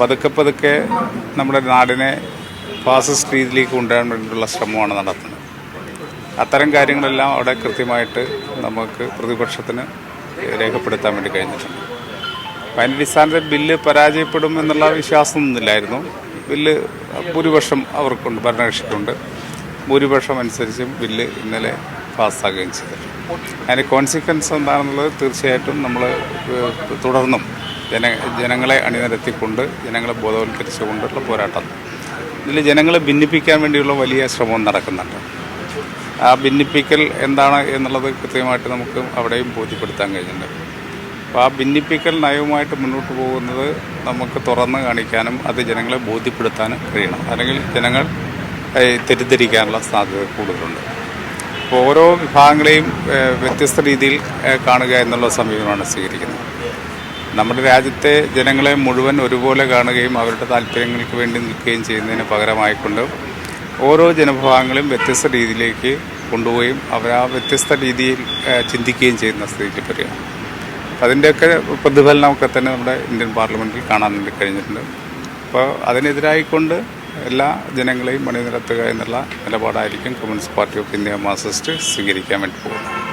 പതുക്കെ പതുക്കെ നമ്മുടെ നാടിനെ ഫാസിസ്റ്റ് രീതിയിലേക്ക് കൊണ്ടുവരാൻ വേണ്ടിയിട്ടുള്ള ശ്രമമാണ് നടത്തുന്നത്. അത്തരം കാര്യങ്ങളെല്ലാം അവിടെ കൃത്യമായിട്ട് നമുക്ക് പ്രതിപക്ഷത്തിന് രേഖപ്പെടുത്താൻ വേണ്ടി കഴിഞ്ഞിട്ടുണ്ട്. അപ്പം അതിന്റെ അടിസ്ഥാനത്തിൽ ബില്ല് പരാജയപ്പെടും എന്നുള്ള വിശ്വാസമൊന്നുമില്ലായിരുന്നു. ബില്ല് ഭൂരിപക്ഷം അവർക്കുണ്ട് ഭരണകക്ഷിക്കുണ്ട്. ഭൂരിപക്ഷം അനുസരിച്ചും ബില്ല് ഇന്നലെ പാസ്സാകുകയും ചെയ്തിട്ടുണ്ട്. അതിന്റെ കോൺസിക്വൻസ് എന്താണെന്നുള്ളത് തീർച്ചയായിട്ടും നമ്മൾ തുടർന്നും ജന ജനങ്ങളെ അണിനിരത്തിക്കൊണ്ട് ജനങ്ങളെ ബോധവൽക്കരിച്ചുകൊണ്ടുള്ള പോരാട്ടം. ഇതിൽ ജനങ്ങളെ ഭിന്നിപ്പിക്കാൻ വേണ്ടിയുള്ള വലിയ ശ്രമം നടക്കുന്നുണ്ട്. ആ ഭിന്നിപ്പിക്കൽ എന്താണ് എന്നുള്ളത് കൃത്യമായിട്ട് നമുക്ക് അവിടെയും ബോധ്യപ്പെടുത്താൻ കഴിഞ്ഞിട്ടുണ്ട്. അപ്പോൾ ആ ഭിന്നിപ്പിക്കൽ നയവുമായിട്ട് മുന്നോട്ട് പോകുന്നത് നമുക്ക് തുറന്ന് കാണിക്കാനും അത് ജനങ്ങളെ ബോധ്യപ്പെടുത്താനും കഴിയണം. അല്ലെങ്കിൽ ജനങ്ങൾ തെറ്റിദ്ധരിക്കാനുള്ള സാധ്യത കൂടുതലുണ്ട്. അപ്പോൾ ഓരോ വിഭാഗങ്ങളെയും വ്യത്യസ്ത രീതിയിൽ കാണുക എന്നുള്ള സമീപനമാണ് സ്വീകരിക്കുന്നത്. നമ്മുടെ രാജ്യത്തെ ജനങ്ങളെ മുഴുവൻ ഒരുപോലെ കാണുകയും അവരുടെ താല്പര്യങ്ങൾക്ക് വേണ്ടി നിൽക്കുകയും ചെയ്യുന്നതിന് പകരമായിക്കൊണ്ട് ഓരോ ജനവിഭാഗങ്ങളും വ്യത്യസ്ത രീതിയിലേക്ക് കൊണ്ടുപോവുകയും അവർ ആ വ്യത്യസ്ത രീതിയിൽ ചിന്തിക്കുകയും ചെയ്യുന്ന സ്ഥിതിക്ക് വരികയാണ് അതിന്റെയൊക്കെ പ്രതിഫലനമൊക്കെ തന്നെ നമ്മുടെ ഇന്ത്യൻ പാർലമെന്റിൽ കാണാൻ വേണ്ടി കഴിഞ്ഞിട്ടുണ്ട്. അപ്പോൾ അതിനെതിരായിക്കൊണ്ട് എല്ലാ ജനങ്ങളെയും മണിനിരത്തുക എന്നുള്ള നിലപാടായിരിക്കും communist party of India Marxist സ്വീകരിക്കാൻ വേണ്ടി പോകുന്നത്.